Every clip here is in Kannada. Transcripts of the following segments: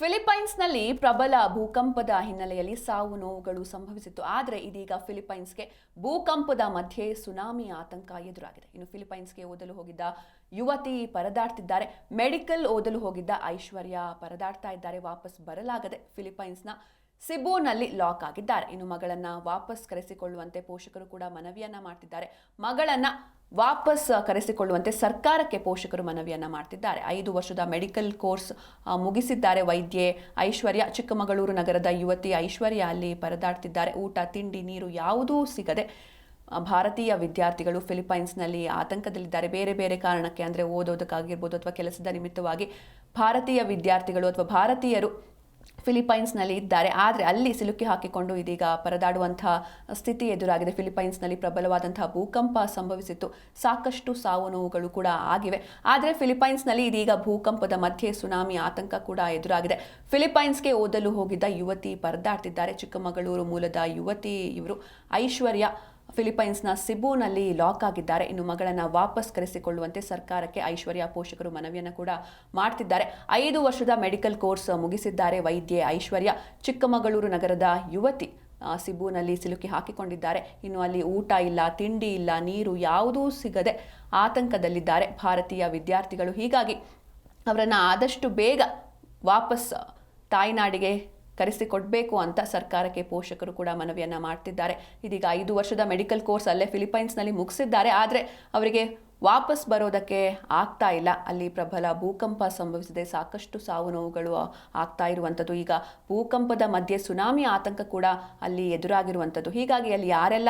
ಫಿಲಿಪೈನ್ಸ್ನಲ್ಲಿ ಪ್ರಬಲ ಭೂಕಂಪದ ಹಿನ್ನೆಲೆಯಲ್ಲಿ ಸಾವು ನೋವುಗಳು ಸಂಭವಿಸಿತ್ತು. ಆದರೆ ಇದೀಗ ಫಿಲಿಪೈನ್ಸ್ಗೆ ಭೂಕಂಪದ ಮಧ್ಯೆ ಸುನಾಮಿ ಆತಂಕ ಎದುರಾಗಿದೆ. ಇನ್ನು ಫಿಲಿಪೈನ್ಸ್ಗೆ ಓದಲು ಹೋಗಿದ್ದ ಯುವತಿ ಪರದಾಡ್ತಿದ್ದಾರೆ. ಮೆಡಿಕಲ್ ಓದಲು ಹೋಗಿದ್ದ ಐಶ್ವರ್ಯ ಪರದಾಡ್ತಾ ಇದ್ದಾರೆ. ವಾಪಸ್ ಬರಲಾಗದೆ ಫಿಲಿಪೈನ್ಸ್ನ ಸಿಬೋನಲ್ಲಿ ಲಾಕ್ ಆಗಿದ್ದಾರೆ. ಇನ್ನು ಮಗಳನ್ನ ವಾಪಸ್ ಕರೆಸಿಕೊಳ್ಳುವಂತೆ ಪೋಷಕರು ಕೂಡ ಮನವಿಯನ್ನ ಮಾಡ್ತಿದ್ದಾರೆ. ಮಗಳನ್ನ ವಾಪಸ್ ಕರೆಸಿಕೊಳ್ಳುವಂತೆ ಸರ್ಕಾರಕ್ಕೆ ಪೋಷಕರು ಮನವಿಯನ್ನ ಮಾಡ್ತಿದ್ದಾರೆ. ಐದು ವರ್ಷದ ಮೆಡಿಕಲ್ ಕೋರ್ಸ್ ಮುಗಿಸಿದ್ದಾರೆ ವೈದ್ಯೆ ಐಶ್ವರ್ಯ. ಚಿಕ್ಕಮಗಳೂರು ನಗರದ ಯುವತಿ ಐಶ್ವರ್ಯ ಅಲ್ಲಿ ಪರದಾಡ್ತಿದ್ದಾರೆ. ಊಟ, ತಿಂಡಿ, ನೀರು ಯಾವುದೂ ಸಿಗದೆ ಭಾರತೀಯ ವಿದ್ಯಾರ್ಥಿಗಳು ಫಿಲಿಪೈನ್ಸ್ನಲ್ಲಿ ಆತಂಕದಲ್ಲಿದ್ದಾರೆ. ಬೇರೆ ಬೇರೆ ಕಾರಣಕ್ಕೆ ಅಂದರೆ ಓದೋದಕ್ಕಾಗಿರ್ಬೋದು ಅಥವಾ ಕೆಲಸದ ನಿಮಿತ್ತವಾಗಿ ಭಾರತೀಯ ವಿದ್ಯಾರ್ಥಿಗಳು ಅಥವಾ ಭಾರತೀಯರು ಫಿಲಿಪೈನ್ಸ್ನಲ್ಲಿ ಇದ್ದಾರೆ. ಆದರೆ ಅಲ್ಲಿ ಸಿಲುಕಿ ಹಾಕಿಕೊಂಡು ಇದೀಗ ಪರದಾಡುವಂತಹ ಸ್ಥಿತಿ ಎದುರಾಗಿದೆ. ಫಿಲಿಪೈನ್ಸ್ನಲ್ಲಿ ಪ್ರಬಲವಾದಂತಹ ಭೂಕಂಪ ಸಂಭವಿಸಿತ್ತು. ಸಾಕಷ್ಟು ಸಾವು ನೋವುಗಳು ಕೂಡ ಆಗಿವೆ. ಆದರೆ ಫಿಲಿಪೈನ್ಸ್ನಲ್ಲಿ ಇದೀಗ ಭೂಕಂಪದ ಮಧ್ಯೆ ಸುನಾಮಿ ಆತಂಕ ಕೂಡ ಎದುರಾಗಿದೆ. ಫಿಲಿಪೈನ್ಸ್ಗೆ ಓದಲು ಹೋಗಿದ್ದ ಯುವತಿ ಪರದಾಡ್ತಿದ್ದಾರೆ. ಚಿಕ್ಕಮಗಳೂರು ಮೂಲದ ಯುವತಿ ಇವರು ಐಶ್ವರ್ಯ. ಫಿಲಿಪೈನ್ಸ್ನ ಸಿಬೂನಲ್ಲಿ ಲಾಕ್ ಆಗಿದ್ದಾರೆ. ಇನ್ನು ಮಗಳನ್ನ ವಾಪಸ್ ಕರೆಸಿಕೊಳ್ಳುವಂತೆ ಸರ್ಕಾರಕ್ಕೆ ಐಶ್ವರ್ಯ ಪೋಷಕರು ಮನವಿಯನ್ನು ಕೂಡ ಮಾಡ್ತಿದ್ದಾರೆ. ಐದು ವರ್ಷದ ಮೆಡಿಕಲ್ ಕೋರ್ಸ್ ಮುಗಿಸಿದ್ದಾರೆ ವೈದ್ಯೆ ಐಶ್ವರ್ಯ. ಚಿಕ್ಕಮಗಳೂರು ನಗರದ ಯುವತಿ ಸಿಬೂನಲ್ಲಿ ಸಿಲುಕಿ ಹಾಕಿಕೊಂಡಿದ್ದಾರೆ. ಇನ್ನು ಅಲ್ಲಿ ಊಟ ಇಲ್ಲ, ತಿಂಡಿ ಇಲ್ಲ, ನೀರು ಯಾವುದೂ ಸಿಗದೆ ಆತಂಕದಲ್ಲಿದ್ದಾರೆ. ಭಾರತೀಯ ವಿದ್ಯಾರ್ಥಿಗಳು ಹೀಗಾಗಿ ಅವರನ್ನು ಆದಷ್ಟು ಬೇಗ ವಾಪಸ್ ತಾಯ್ನಾಡಿಗೆ ಕರೆಸಿಕೊಡ್ಬೇಕು ಅಂತ ಸರ್ಕಾರಕ್ಕೆ ಪೋಷಕರು ಕೂಡ ಮನವಿಯನ್ನು ಮಾಡ್ತಿದ್ದಾರೆ. ಇದೀಗ ಐದು ವರ್ಷದ ಮೆಡಿಕಲ್ ಕೋರ್ಸ್ ಅಲ್ಲೇ ಫಿಲಿಪೈನ್ಸ್ನಲ್ಲಿ ಮುಗಿಸಿದ್ದಾರೆ. ಆದರೆ ಅವರಿಗೆ ವಾಪಸ್ ಬರೋದಕ್ಕೆ ಆಗ್ತಾ ಇಲ್ಲ. ಅಲ್ಲಿ ಪ್ರಬಲ ಭೂಕಂಪ ಸಂಭವಿಸಿದೆ. ಸಾಕಷ್ಟು ಸಾವು ನೋವುಗಳು ಆಗ್ತಾ ಇರುವಂಥದ್ದು. ಈಗ ಭೂಕಂಪದ ಮಧ್ಯೆ ಸುನಾಮಿ ಆತಂಕ ಕೂಡ ಅಲ್ಲಿ ಎದುರಾಗಿರುವಂಥದ್ದು. ಹೀಗಾಗಿ ಅಲ್ಲಿ ಯಾರೆಲ್ಲ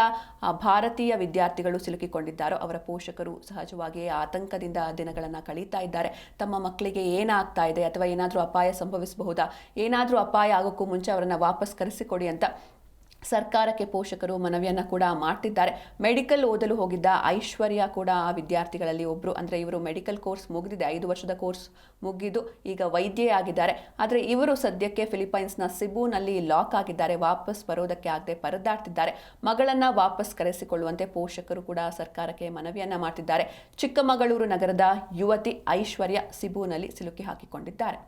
ಭಾರತೀಯ ವಿದ್ಯಾರ್ಥಿಗಳು ಸಿಲುಕಿಕೊಂಡಿದ್ದಾರೋ ಅವರ ಪೋಷಕರು ಸಹಜವಾಗಿಯೇ ಆತಂಕದಿಂದ ದಿನಗಳನ್ನು ಕಳೀತಾ ಇದ್ದಾರೆ. ತಮ್ಮ ಮಕ್ಕಳಿಗೆ ಏನಾಗ್ತಾ ಇದೆ ಅಥವಾ ಏನಾದರೂ ಅಪಾಯ ಸಂಭವಿಸಬಹುದಾ? ಏನಾದರೂ ಅಪಾಯ ಆಗೋಕ್ಕೂ ಮುಂಚೆ ಅವರನ್ನು ವಾಪಸ್ ಕರೆಸಿಕೊಡಿ ಅಂತ ಸರ್ಕಾರಕ್ಕೆ ಪೋಷಕರು ಮನವಿಯನ್ನು ಕೂಡ ಮಾಡ್ತಿದ್ದಾರೆ. ಮೆಡಿಕಲ್ ಓದಲು ಹೋಗಿದ್ದ ಐಶ್ವರ್ಯ ಕೂಡ ಆ ವಿದ್ಯಾರ್ಥಿಗಳಲ್ಲಿ ಒಬ್ಬರು ಅಂದರೆ ಇವರು ಮೆಡಿಕಲ್ ಕೋರ್ಸ್ ಮುಗಿದಿದೆ, ಐದು ವರ್ಷದ ಕೋರ್ಸ್ ಮುಗಿದು ಈಗ ವೈದ್ಯೆಯಾಗಿದ್ದಾರೆ ಆದರೆ ಇವರು ಸದ್ಯಕ್ಕೆ ಫಿಲಿಪೈನ್ಸ್ನ ಸಿಬೂನಲ್ಲಿ ಲಾಕ್ ಆಗಿದ್ದಾರೆ, ವಾಪಸ್ ಬರೋದಕ್ಕೆ ಆಗದೆ ಪರದಾಡ್ತಿದ್ದಾರೆ. ಮಗಳನ್ನು ವಾಪಸ್ ಕರೆಸಿಕೊಳ್ಳುವಂತೆ ಪೋಷಕರು ಕೂಡ ಸರ್ಕಾರಕ್ಕೆ ಮನವಿಯನ್ನು ಮಾಡ್ತಿದ್ದಾರೆ. ಚಿಕ್ಕಮಗಳೂರು ನಗರದ ಯುವತಿ ಐಶ್ವರ್ಯ ಸಿಬೂನಲ್ಲಿ ಸಿಲುಕಿ ಹಾಕಿಕೊಂಡಿದ್ದಾರೆ.